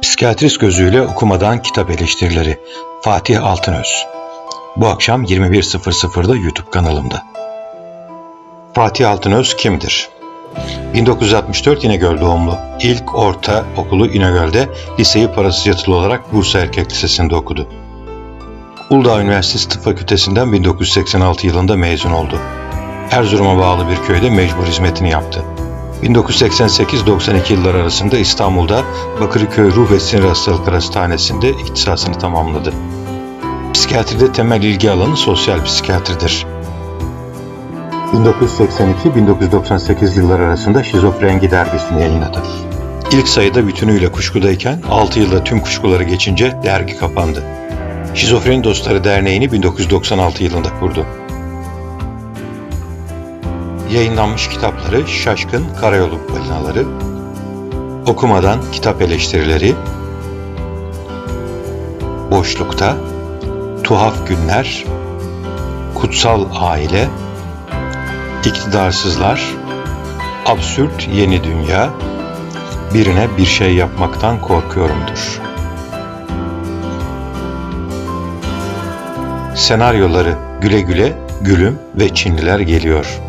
Psikiyatrist gözüyle okumadan kitap eleştirileri. Fatih Altınöz. Bu akşam 21.00'da YouTube kanalımda. Fatih Altınöz kimdir? 1964 İnegöl doğumlu. İlk orta okulu İnegöl'de, liseyi parasız yatılı olarak Bursa Erkek Lisesi'nde okudu. Uludağ Üniversitesi Tıp Fakültesinden 1986 yılında mezun oldu. Erzurum'a bağlı bir köyde mecbur hizmetini yaptı. 1988-92 yıllar arasında İstanbul'da Bakırköy Ruh ve Sinir Hastalıkları Hastanesi'nde ihtisasını tamamladı. Psikiyatride temel ilgi alanı sosyal psikiyatridir. 1982-1998 yıllar arasında Şizofrengi dergisini yayınladı. İlk sayıda bütünüyle kuşkudayken 6 yılda tüm kuşkuları geçince dergi kapandı. Şizofreni Dostları Derneği'ni 1996 yılında kurdu. Yayınlanmış kitapları Şaşkın Karayolu Balinaları, Okumadan Kitap Eleştirileri, Boşlukta, Tuhaf Günler, Kutsal Aile, İktidarsızlar, Absürt Yeni Dünya, Birine Bir Şey Yapmaktan Korkuyorumdur. Senaryoları Güle Güle, Gülüm ve Çinliler geliyor.